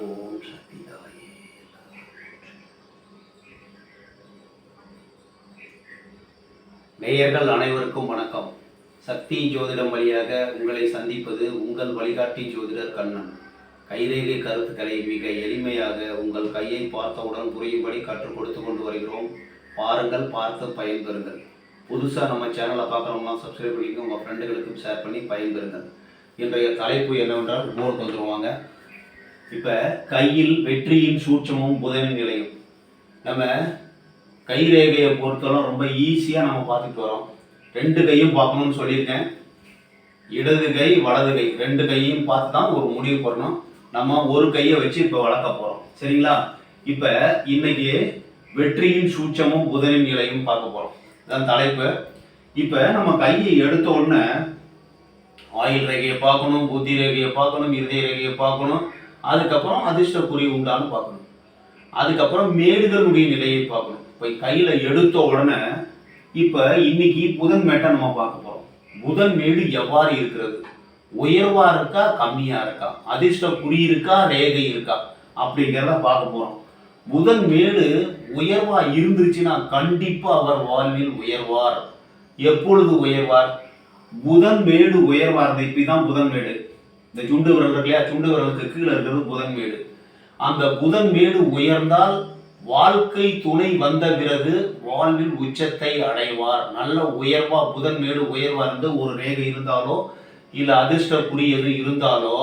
ஓம் நேயர்கள் அனைவருக்கும் வணக்கம். சக்தி ஜோதிடம் வழியாக உங்களை சந்திப்பது உங்கள் வழிகாட்டி ஜோதிடர் கண்ணன். கைரேகை கருத்துக்களை மிக எளிமையாக உங்கள் கையை பார்த்தவுடன் புரியும்படி கற்றுக் கொடுத்து கொண்டு வருகிறோம். பாருங்கள் பார்த்து பயன்பெறுங்கள். புதுசாக நம்ம சேனலை பார்க்குறவங்களாம் சப்ஸ்கிரைப் பண்ணிக்கோங்க. உங்கள் ஃப்ரெண்டுகளுக்கும் ஷேர் பண்ணி பயன்பெறுங்கள். இன்றைய தலைப்பு என்னவென்றால் போர்டு வந்துருவாங்க. இப்போ கையில் வெற்றியின் சூட்சமும் புதனின் நிலையும். நம்ம கை ரேகையை பொறுத்தவரை ரொம்ப ஈஸியாக நம்ம பார்த்துட்டு வரோம். ரெண்டு கையும் பார்க்கணும்னு சொல்லியிருக்கேன். இடது கை வலது கை. ரெண்டு கையும் பார்த்து தான் ஒரு முடிவு பண்ணணும். நம்ம ஒரு கையை வச்சு இப்போ வளர்க்க போகிறோம் சரிங்களா? இப்போ இன்னைக்கு வெற்றியின் சூட்சமும் புதனின் நிலையும் பார்க்க போகிறோம் இதான் தலைப்பு. இப்போ நம்ம கையை எடுத்த உடனே ஆயுள் ரேகையை பார்க்கணும் புத்தி ரேகையை பார்க்கணும் இருதய ரேகையை பார்க்கணும். அதுக்கப்புறம் அதிர்ஷ்டக்குறி உண்டான்னு பார்க்கணும். அதுக்கப்புறம் மேடுதலுடைய நிலையை பார்க்கணும். இப்போ கையில் எடுத்த உடனே இப்போ இன்னைக்கு புதன் மேட்டை நம்ம பார்க்க போகிறோம் புதன் மேடு எவ்வாறு இருக்கிறது? உயர்வா இருக்கா கம்மியா இருக்கா? அதிர்ஷ்ட குறி இருக்கா ரேகை இருக்கா? அப்படிங்கிறத பார்க்க போகிறோம் புதன் மேடு உயர்வா இருந்துச்சுன்னா கண்டிப்பா அவர் வாழ்வில் உயர்வார். எப்பொழுது உயர்வார்? புதன் மேடு உயர்வார் இப்படிதான் புதன் மேடு. இந்த சுண்டு விரல் இருக்கு இல்லையா சுண்டு விரலுக்கு கீழே இருக்கிறது புதன் மேடு. அந்த புதன் மேடு உயர்ந்தால் வாழ்க்கை துணை வந்த பிறகு வாழ்வில் உச்சத்தை அடைவார். நல்ல உயர்வா புதன் மேடு உயர்வா இருந்து ஒரு ரேகை இருந்தாலோ இல்ல அதிர்ஷ்ட எது இருந்தாலோ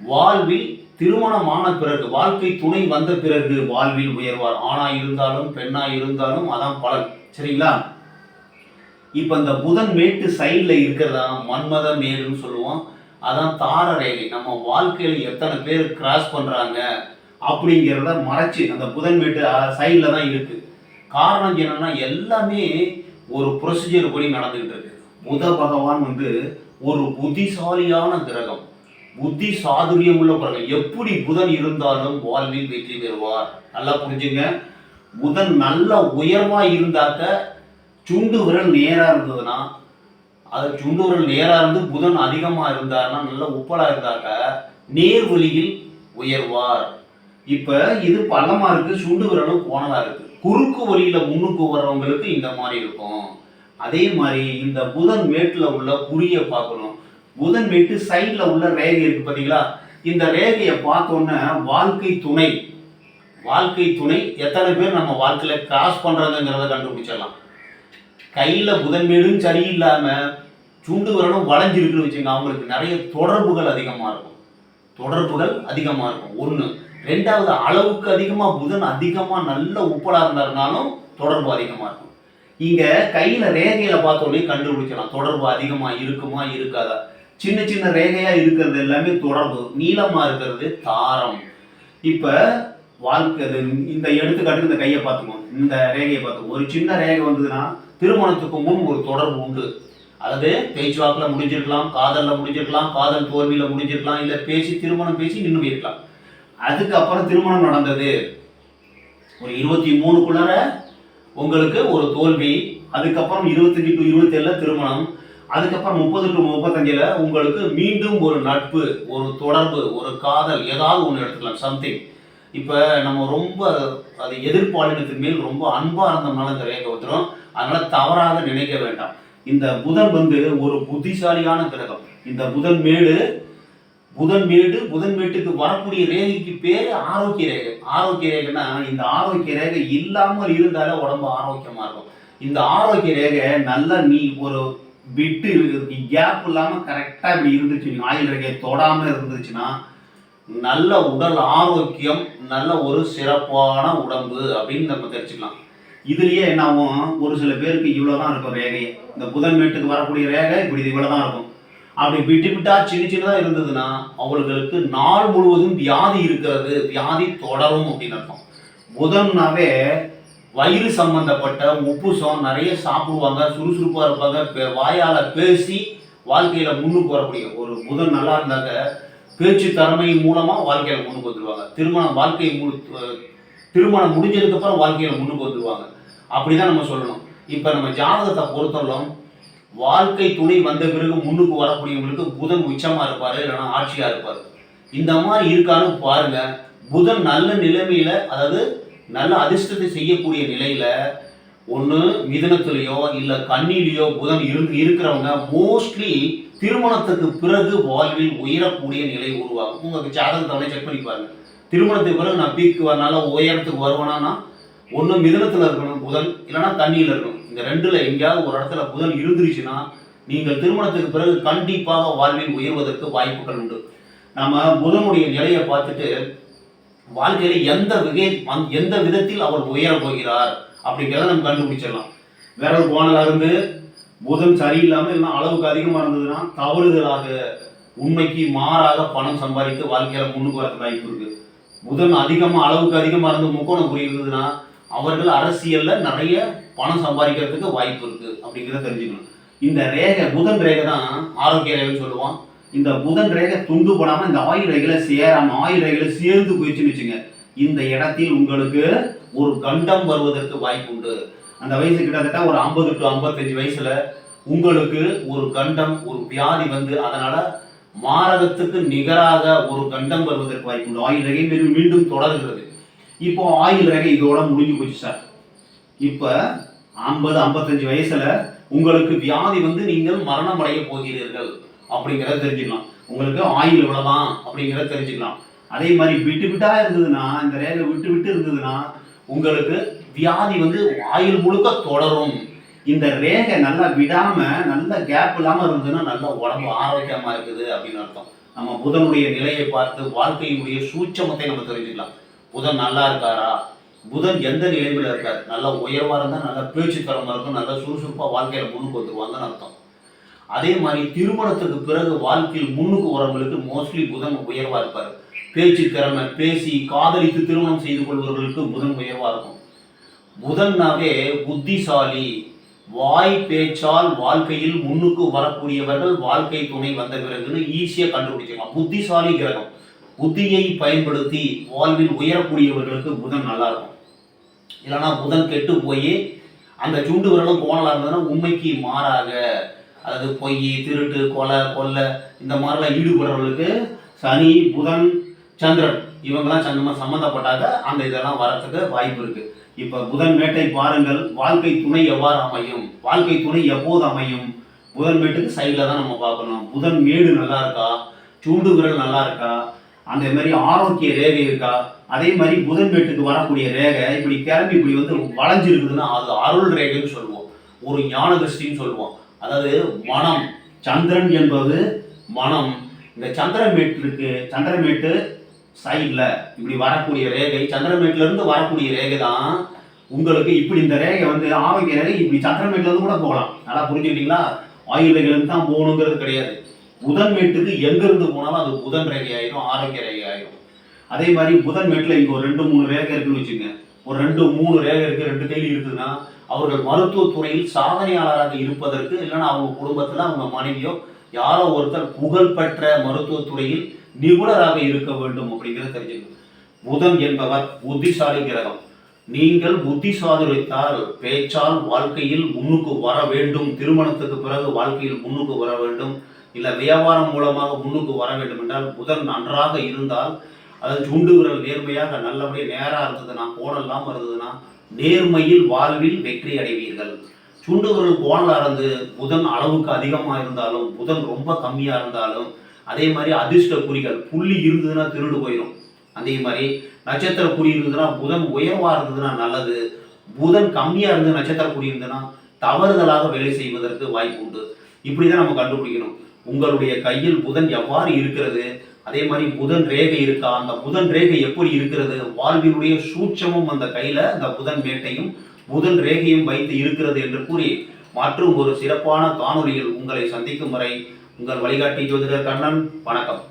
வாழ்வில் திருமணமான பிறகு வாழ்க்கை துணை வந்த பிறகு வாழ்வில் உயர்வார். ஆணா இருந்தாலும் பெண்ணா இருந்தாலும் அதான் பலன். சரிங்களா? இப்ப இந்த புதன் மேட்டு சைட்ல இருக்கிறதா? மன்மத மேடுன்னு சொல்லுவோம். அதான் தார ரேகை நம்ம வாழ்க்கையில் எத்தனை பேர் கிராஸ் பண்ணுறாங்க அப்படிங்கிறத மறைச்சு அந்த புதன் வீட்டு சைடில் தான் இருக்குது காரணம் என்னென்னா எல்லாமே ஒரு ப்ரொசீஜர் படி நடந்துக்கிட்டு இருக்கு. புத பகவான் வந்து ஒரு புத்திசாலியான கிரகம். புத்தி சாதுரியம் உள்ள கிரகம். எப்படி புதன் இருந்தாலும் வாழ்வில் வெற்றி பெறுவார். நல்லா புரிஞ்சுங்க. புதன் நல்ல உயர்வாக இருந்தாக்க சுண்டு விரல் நேராக இருந்ததுன்னா அது இன்னொரு நேராக இருந்து புதன் அதிகமாக இருந்தாருன்னா நல்ல உப்பலாக இருந்தாக்க நேர்வழியில் உயர்வார். இப்போ இது பள்ளமாக இருக்குது சுண்டு விரலும் போனதாக இருக்குது குறுக்கு வழியில் முன்னுக்கு வர்றவங்களுக்கு இந்த மாதிரி இருக்கும். அதே மாதிரி இந்த புதன் மேட்டில் உள்ள குறியை பார்க்கணும். புதன் மேட்டு சைடில் உள்ள ரேகை இருக்குது பார்த்தீங்களா இந்த ரேகையை பார்த்தோன்னே வாழ்க்கை துணை. வாழ்க்கை துணை எத்தனை பேர் நம்ம வாழ்க்கையில் கிராஸ் பண்ணுறதுங்கிறத கண்டுபிடிச்சிடலாம். கையில் புதன் மேடும் சரியில்லாம சுண்டு விரலும் வளைஞ்சிருக்குன்னு வச்சுங்க அவங்களுக்கு நிறைய தொடர்புகள் அதிகமாக இருக்கும். தொடர்புகள் அதிகமாக இருக்கும். ஒன்று ரெண்டாவது அளவுக்கு அதிகமாக புதன் அதிகமாக நல்ல உப்பலாக இருந்தாருனாலும் தொடர்பு அதிகமாக இருக்கும். இங்கே கையில் ரேகையில் பார்த்தோன்னே கண்டுபிடிச்சலாம் தொடர்பு அதிகமாக இருக்குமா இருக்காதா? சின்ன சின்ன ரேகையாக இருக்கிறது எல்லாமே தொடர்பு. நீளமாக இருக்கிறது தாரம். இப்போ வாழ்க்கை அது இந்த எடுத்துக்காட்டு இந்த கையை பார்த்துக்கோ இந்த ரேகையை பார்த்துக்கோ ஒரு சின்ன ரேகை வந்ததுன்னா திருமணத்துக்கு முன் ஒரு தொடர்பு உண்டு. அதாவது பேச்சுவாக்கில் முடிஞ்சிருக்கலாம் காதலில் முடிஞ்சிருக்கலாம் காதல் தோல்வியில் முடிஞ்சிருக்கலாம் இல்லை பேசி திருமணம் பேசி நின்று போயிருக்கலாம். அதுக்கப்புறம் திருமணம் நடந்தது. ஒரு இருபத்தி மூணுக்குள்ளார உங்களுக்கு ஒரு தோல்வி அதுக்கப்புறம் இருபத்தஞ்சு டு இருபத்தேழுல திருமணம் அதுக்கப்புறம் முப்பது டு முப்பத்தஞ்சில் உங்களுக்கு மீண்டும் ஒரு நட்பு ஒரு தொடர்பு ஒரு காதல் ஏதாவது ஒன்று எடுத்துக்கலாம் சம்திங் இப்போ நம்ம ரொம்ப அது எதிர்பாலினத்தின் மேல் ரொம்ப அன்பாக இருந்தோம்னால இந்த ரேகை வந்துடும் அதனால தவறாக நினைக்க வேண்டாம். இந்த புதன் வந்து ஒரு புத்திசாலியான கிரகம். இந்த புதன் மேடு புதன் மேடு புதன் மேட்டுக்கு வரக்கூடிய ரேகைக்கு பேர் ஆரோக்கிய ரேகை. ஆரோக்கிய ரேகைன்னா இந்த ஆரோக்கிய ரேகை இல்லாமல் இருந்தாலே உடம்பு ஆரோக்கியமா இருக்கும். இந்த ஆரோக்கிய ரேகை நல்லா நீ ஒரு விட்டு கேப் இல்லாமல் கரெக்டாக இப்படி இருந்துச்சு. ஆயுள் ரேகையை தொடாமல் இருந்துச்சுன்னா நல்ல உடல் ஆரோக்கியம் நல்ல ஒரு சிறப்பான உடம்பு அப்படின்னு நம்ம தெரிஞ்சுக்கலாம். இதுலயே என்ன ஆகும்? ஒரு சில பேருக்கு இவ்வளவுதான் இருக்கும் ரேகையை இந்த புதன் மேட்டுக்கு வரக்கூடிய ரேகை இப்படி இது இவ்வளவுதான் இருக்கும். அப்படி விட்டு விட்டா சின்ன சின்னதா இருந்ததுன்னா அவர்களுக்கு நாள் முழுவதும் வியாதி இருக்கிறது. வியாதி தொடரும் அப்படின்னு அர்த்தம். புதன்னாவே வயிறு சம்பந்தப்பட்ட உப்புசம் நிறைய சாப்பிடுவாங்க சுறுசுறுப்பா இருப்பாங்க பே- வாயால பேசி வாழ்க்கையில முன்னுக்கு வரக்கூடிய ஒரு புதன் நல்லா இருந்தாக்க பேச்சு திறமை மூலமா வாழ்க்கையில முன்னுக்கு வந்துருவாங்க. திருமணம் வாழ்க்கை முழு திருமணம் முடிஞ்சதுக்கு அப்புறம் வாழ்க்கையில முன்னுக்கு வந்துருவாங்க. அப்படிதான் நம்ம சொல்லணும். இப்போ நம்ம ஜாதகத்தை பொறுத்தவரைக்கும் வாழ்க்கை துணை வந்த பிறகு முன்னுக்கு வரக்கூடியவங்களுக்கு புதன் உச்சமாக இருப்பார் இல்லைன்னா ஆட்சியாக இருப்பார். இந்த மாதிரி இருக்கான்னு பாருங்க. புதன் நல்ல நிலைமையில் அதாவது நல்ல அதிர்ஷ்டத்தை செய்யக்கூடிய நிலையில் ஒன்று மிதனத்திலேயோ இல்லை கண்ணிலேயோ புதன் இருந்து இருக்கிறவங்க மோஸ்ட்லி திருமணத்துக்கு பிறகு வாழ்வில் உயரக்கூடிய நிலை உருவாகும். உங்களுக்கு ஜாதகத்தை செக் பண்ணி பாருங்க. திருமணத்துக்கு பிறகு நான் பீக்கு வரனால உயரத்துக்கு வருவேனா ஒன்று மிதனத்தில் இருக்கணும் புதன். இல்லைன்னா தண்ணியில் இருக்கணும். இந்த ரெண்டுல எங்கேயாவது ஒரு இடத்துல புதன் இருந்துருச்சுன்னா நீங்கள் திருமணத்துக்கு பிறகு கண்டிப்பாக வாழ்வில் உயர்வதற்கு வாய்ப்புகள் உண்டு. நம்ம புதனுடைய நிலையை பார்த்துட்டு வாழ்க்கையில் எந்த வகை எந்த விதத்தில் அவர் உயர போகிறார் அப்படிங்கிறத நம்ம கண்டுபிடிச்சிடலாம். விரல் கோணலா இருந்து புதன் சரியில்லாமல் இல்லைன்னா அளவுக்கு அதிகமாக இருந்ததுன்னா தவறுதலாக உண்மைக்கு மாறாக பணம் சம்பாதித்து வாழ்க்கையில் முன்னுக்கு வரது வாய்ப்பு இருக்குது புதன் அதிகமாக அளவுக்கு அதிகமாக இருந்து முக்கோணம் குறி இருந்ததுன்னா அவர்கள் அரசியலில் நிறைய பணம் சம்பாதிக்கிறதுக்கு வாய்ப்பு இருக்கு அப்படிங்கிறத தெரிஞ்சுக்கணும். இந்த ரேகை புதன் ரேகை தான் ஆரோக்கிய ரேகைன்னு சொல்லுவான். இந்த புதன் ரேகை துண்டு போடாமல் இந்த ஆயுள் ரேகையில் சேராமல் ஆயுள் ரேகையில் சேர்ந்து போயிடுச்சுன்னு வச்சுங்க இந்த இடத்தில் உங்களுக்கு ஒரு கண்டம் வருவதற்கு வாய்ப்பு உண்டு. அந்த வயசு கிட்டத்தட்ட ஒரு ஐம்பது டு ஐம்பத்தஞ்சு வயசுல உங்களுக்கு ஒரு கண்டம் ஒரு வியாதி வந்து அதனால மாரகத்துக்கு நிகராக ஒரு கண்டம் வருவதற்கு வாய்ப்பு உண்டு. ஆயுள் ரேகை மீண்டும் தொடர்கிறது. இப்போ ஆயுள் ரேகை இதோட முடிஞ்சு போச்சு சார். இப்போ ஐம்பது ஐம்பத்தஞ்சு வயசுல உங்களுக்கு வியாதி வந்து நீங்கள் மரணம் அடைய போகிறீர்கள் அப்படிங்கிறத தெரிஞ்சுக்கலாம். உங்களுக்கு ஆயுள் இவ்வளவுதான் அப்படிங்கிறத தெரிஞ்சுக்கலாம். அதே மாதிரி விட்டு விட்டா இருந்ததுன்னா இந்த ரேகை விட்டு விட்டு இருந்ததுன்னா உங்களுக்கு வியாதி வந்து ஆயுள் முழுக்க தொடரும். இந்த ரேகை நல்லா விடாம நல்ல கேப் இல்லாம இருந்ததுன்னா நல்ல உடம்பு ஆரோக்கியமா இருக்குது அப்படின்னு அர்த்தம். நம்ம புதனுடைய நிலையை பார்த்து வாழ்க்கையினுடைய சூட்சமத்தை நம்ம தெரிஞ்சுக்கலாம். புதன் நல்லா இருக்காரா? புதன் எந்த நிலைமையில் இருக்கார்? நல்ல உயர்வாக இருந்தால் நல்ல பேச்சு தரமாக இருக்கும் நல்ல சுறுசுறுப்பாக வாழ்க்கையில் முன்னுக்கு வந்துருவாங்கன்னு அர்த்தம். அதே மாதிரி திருமணத்துக்கு பிறகு வாழ்க்கையில் முன்னுக்கு வரவங்களுக்கு மோஸ்ட்லி புதன் உயர்வாக இருப்பார். பேச்சு திறமை பேசி காதலித்து திருமணம் செய்து கொள்பவர்களுக்கு புதன் உயர்வாக இருக்கும். புதன்னாவே புத்திசாலி வாய் பேச்சால் வாழ்க்கையில் முன்னுக்கு வரக்கூடியவர்கள் வாழ்க்கை துணை வந்த பிறகுன்னு ஈஸியாக கண்டுபிடிச்சிடலாம் புத்திசாலி கிரகம். புத்தியை பயன்படுத்தி வாழ்வில் உயரக்கூடியவர்களுக்கு புதன் நல்லா இருக்கும் இல்லைன்னா புதன் கெட்டு போய் அந்த சுண்டு விரலும் கோணலாக இருந்ததுன்னா உண்மைக்கு மாறாக அதாவது பொய் திருட்டு கொலை கொள்ளை இந்த மாதிரிலாம் ஈடுபடுறவர்களுக்கு சனி புதன் சந்திரன் இவங்கெல்லாம் சந்தமா சம்மந்தப்பட்டாக அந்த இதெல்லாம் வரத்துக்கு வாய்ப்பு இருக்கு. இப்போ புதன் மேட்டை பாருங்கள் வாழ்க்கை துணை எவ்வாறு அமையும்? வாழ்க்கை துணை எப்போது அமையும்? புதன் மேட்டுக்கு சைடில் தான் நம்ம பார்க்கணும். புதன் மேடு நல்லா இருக்கா? சூண்டு விரல் நல்லா இருக்கா? அந்த மாதிரி ஆரோக்கிய ரேகை இருக்கா? அதே மாதிரி புதன் வீட்டுக்கு வரக்கூடிய ரேகை இப்படி கிளம்பி இப்படி வந்து வளைஞ்சு இருக்குதுன்னா அது அருள் ரேகைன்னு சொல்லுவோம். ஒரு ஞான திருஷ்டின்னு சொல்லுவோம். அதாவது மனம். சந்திரன் என்பது மனம். இந்த சந்திரமேட்டிற்கு சந்திரமேட்டு சைடில் இப்படி வரக்கூடிய ரேகை சந்திரமேட்டிலேருந்து வரக்கூடிய ரேகை தான் உங்களுக்கு இப்படி இந்த ரேகை வந்து ஆரோக்கிய ரேகை இப்படி சந்திரமேட்டிலேருந்து கூட போகலாம். நல்லா புரிஞ்சுக்கிட்டீங்களா? ஆயுள் தான் போகணுங்கிறது கிடையாது. புதன் மேட்டுக்கு எங்கிருந்து போனாலும் அது புதன் ரேகை ஆயிரும் ஆரோக்கிய ரேகை ஆயிரும் அதே மாதிரி புதன் வீட்டில் இங்கே ஒரு ரெண்டு மூணு ரேகை இருக்குன்னு வச்சுங்க ஒரு ரெண்டு மூணு ரேகை இருக்கு ரெண்டு கையில் இருக்குதுன்னா அவர்கள் மருத்துவத் துறையில் சாதனையாளராக இருப்பதற்கு இல்லைன்னா அவங்க குடும்பத்தில் அவங்க மனைவியோ யாரோ ஒருத்தர் புகழ்பெற்ற மருத்துவத்துறையில் நிபுணராக இருக்க வேண்டும் அப்படிங்கிறத தெரிஞ்சுக்கணும். புதன் என்பவர் புத்திசாலி கிரகம். நீங்கள் புத்திசாலித்தால் பேச்சால் வாழ்க்கையில் முன்னுக்கு வர வேண்டும். திருமணத்துக்கு பிறகு வாழ்க்கையில் முன்னுக்கு வர வேண்டும். இல்ல வியாபாரம் மூலமாக முன்னுக்கு வர வேண்டும் என்றால் புதன் நன்றாக இருந்தால் அதாவது சுண்டு விரல் நேர்மையாக நல்லபடியாக நேராக இருந்ததுன்னா கோணம் இல்லாமல் இருந்ததுன்னா நேர்மையில் வாழ்வில் வெற்றி அடைவீர்கள். சுண்டு விரல் கோணலாக இருந்து புதன் அளவுக்கு அதிகமாக இருந்தாலும் புதன் ரொம்ப கம்மியாக இருந்தாலும் அதே மாதிரி அதிர்ஷ்ட குறிகள் புள்ளி இருந்ததுன்னா திருடு போயிடும் அதே மாதிரி நட்சத்திர குறி இருந்ததுன்னா புதன் உயர்வாக இருந்ததுன்னா நல்லது. புதன் கம்மியாக இருந்து நட்சத்திர குறி இருந்ததுன்னா தவறுதலாக வேலை செய்வதற்கு வாய்ப்பு உண்டு. இப்படி தான் நம்ம கண்டுபிடிக்கணும். உங்களுடைய கையில் புதன் எவ்வாறு இருக்கிறது? அதே மாதிரி புதன் ரேகை இருக்கா? அந்த புதன் ரேகை எப்படி இருக்கிறது? வாழ்வினுடைய சூட்சமும் அந்த கையில அந்த புதன் மேட்டையும் புதன் ரேகையும் வைத்து இருக்கிறது என்று கூறி மற்றும் ஒரு சிறப்பான காணொளியில் உங்களை சந்திக்கும் வரை உங்கள் வழிகாட்டி ஜோதிடர் கண்ணன் வணக்கம்.